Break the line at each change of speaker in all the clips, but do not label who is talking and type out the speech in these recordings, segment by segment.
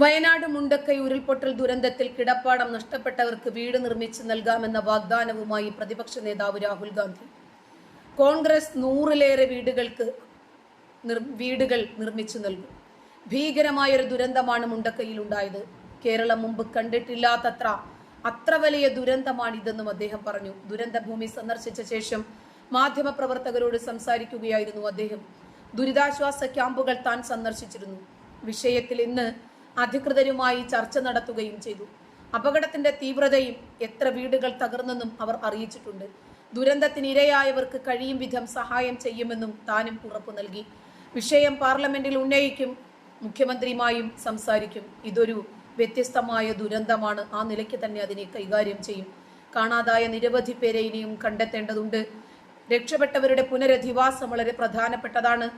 വയനാട് മുണ്ടക്കൈ ഉരുൾപൊട്ടൽ ദുരന്തത്തിൽ കിടപ്പാടം നഷ്ടപ്പെട്ടവർക്ക് വീട് നിർമ്മിച്ച് നൽകാമെന്ന വാഗ്ദാനവുമായി പ്രതിപക്ഷ നേതാവ് രാഹുൽ ഗാന്ധി. കോൺഗ്രസ് നൂറിലേറെ വീടുകൾക്ക് വീടുകൾ നിർമ്മിച്ചു നൽകും. ഭീകരമായൊരു ദുരന്തമാണ് മുണ്ടക്കൈയിൽ ഉണ്ടായത് കേരളം മുമ്പ് കണ്ടിട്ടില്ലാത്തത്ര അത്ര വലിയ ദുരന്തമാണിതെന്നും അദ്ദേഹം പറഞ്ഞു. ദുരന്തഭൂമി സന്ദർശിച്ച ശേഷം മാധ്യമപ്രവർത്തകരോട് സംസാരിക്കുകയായിരുന്നു അദ്ദേഹം. ദുരിതാശ്വാസ ക്യാമ്പുകൾ താൻ സന്ദർശിച്ചിരുന്നു. വിഷയത്തിൽ ഇന്ന് അധികൃതരുമായി ചർച്ച നടത്തുകയും ചെയ്തു. അപകടത്തിന്റെ തീവ്രതയും എത്ര വീടുകൾ തകർന്നെന്നും അവർ അറിയിച്ചിട്ടുണ്ട്. ദുരന്തത്തിനിരയായവർക്ക് കഴിയും വിധം സഹായം ചെയ്യുമെന്നും താനും ഉറപ്പു നൽകി. വിഷയം പാർലമെന്റിൽ ഉന്നയിക്കും മുഖ്യമന്ത്രിയുമായും സംസാരിക്കും. ഇതൊരു വ്യത്യസ്തമായ ദുരന്തമാണ്. ആ നിലയ്ക്ക് തന്നെ അതിനെ കൈകാര്യം ചെയ്യും. കാണാതായ നിരവധി പേരെ ഇനിയും കണ്ടെത്തേണ്ടതുണ്ട്. രക്ഷപ്പെട്ടവരുടെ പുനരധിവാസം വളരെ പ്രധാനപ്പെട്ടതാണ്.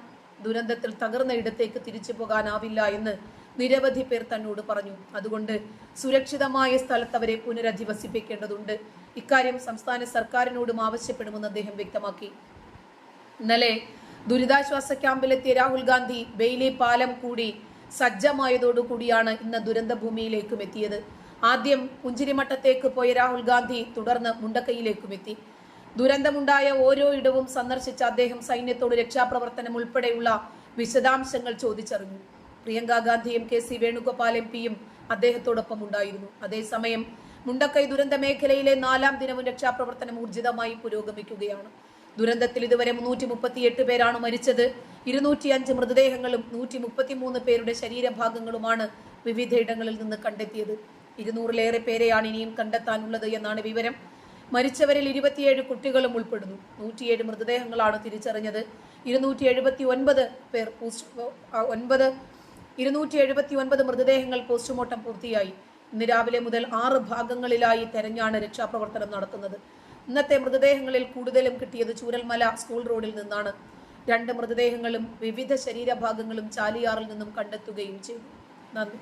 ദുരന്തത്തിൽ തകർന്ന ഇടത്തേക്ക് തിരിച്ചു പോകാനാവില്ല എന്ന് നിരവധി പേർ തന്നോട് പറഞ്ഞു. അതുകൊണ്ട് സുരക്ഷിതമായ സ്ഥലത്ത് അവരെ പുനരധിവസിപ്പിക്കേണ്ടതുണ്ട്. ഇക്കാര്യം സംസ്ഥാന സർക്കാരിനോടും ആവശ്യപ്പെടുമെന്ന് അദ്ദേഹം വ്യക്തമാക്കി. ഇന്നലെ ദുരിതാശ്വാസ ക്യാമ്പിലെത്തിയ രാഹുൽ ഗാന്ധി ബെയിലി പാലം കൂടി സജ്ജമായതോടുകൂടിയാണ് ഇന്ന് ദുരന്ത ഭൂമിയിലേക്കും എത്തിയത്. ആദ്യം പുഞ്ചിരിമട്ടത്തേക്ക് പോയ രാഹുൽ ഗാന്ധി തുടർന്ന് മുണ്ടക്കൈയിലേക്കും എത്തി. ദുരന്തമുണ്ടായ ഓരോ ഇടവും സന്ദർശിച്ച അദ്ദേഹം സൈന്യത്തോട് രക്ഷാപ്രവർത്തനം ഉൾപ്പെടെയുള്ള വിശദാംശങ്ങൾ ചോദിച്ചറിഞ്ഞു. പ്രിയങ്ക ഗാന്ധിയും കെ സി വേണുഗോപാൽ എം പിയും അദ്ദേഹത്തോടൊപ്പം ഉണ്ടായിരുന്നു. അതേസമയം മുണ്ടക്കൈ ദുരന്ത മേഖലയിലെ നാലാം ദിനവും രക്ഷാപ്രവർത്തനം ഊർജിതമായി പുരോഗമിക്കുകയാണ്. ദുരന്തത്തിൽ ഇതുവരെ മുന്നൂറ്റി മുപ്പത്തിയെട്ട് പേരാണ് മരിച്ചത്. ഇരുന്നൂറ്റി അഞ്ച് മൃതദേഹങ്ങളും നൂറ്റി മുപ്പത്തിമൂന്ന് പേരുടെ ശരീരഭാഗങ്ങളുമാണ് വിവിധയിടങ്ങളിൽ നിന്ന് കണ്ടെത്തിയത്. ഇരുന്നൂറിലേറെ പേരെയാണ് ഇനിയും കണ്ടെത്താനുള്ളത് എന്നാണ് വിവരം. മരിച്ചവരിൽ ഇരുപത്തിയേഴ് കുട്ടികളും ഉൾപ്പെടുന്നു. നൂറ്റിയേഴ് മൃതദേഹങ്ങളാണ് തിരിച്ചറിഞ്ഞത്. ഇരുന്നൂറ്റി എഴുപത്തി ഒൻപത് പേർ ഒൻപത് ഇരുന്നൂറ്റി എഴുപത്തി ഒൻപത് മൃതദേഹങ്ങൾ പോസ്റ്റ്മോർട്ടം പൂർത്തിയായി. ഇന്ന് രാവിലെ മുതൽ ആറ് ഭാഗങ്ങളിലായി തെരഞ്ഞാണ് രക്ഷാപ്രവർത്തനം നടത്തുന്നത്. ഇന്നത്തെ മൃതദേഹങ്ങളിൽ കൂടുതലും കിട്ടിയത് ചൂരൽമല സ്കൂൾ റോഡിൽ നിന്നാണ്. രണ്ട് മൃതദേഹങ്ങളും വിവിധ ശരീരഭാഗങ്ങളും ചാലിയാറിൽ നിന്നും കണ്ടെത്തുകയും ചെയ്തു. നന്ദി.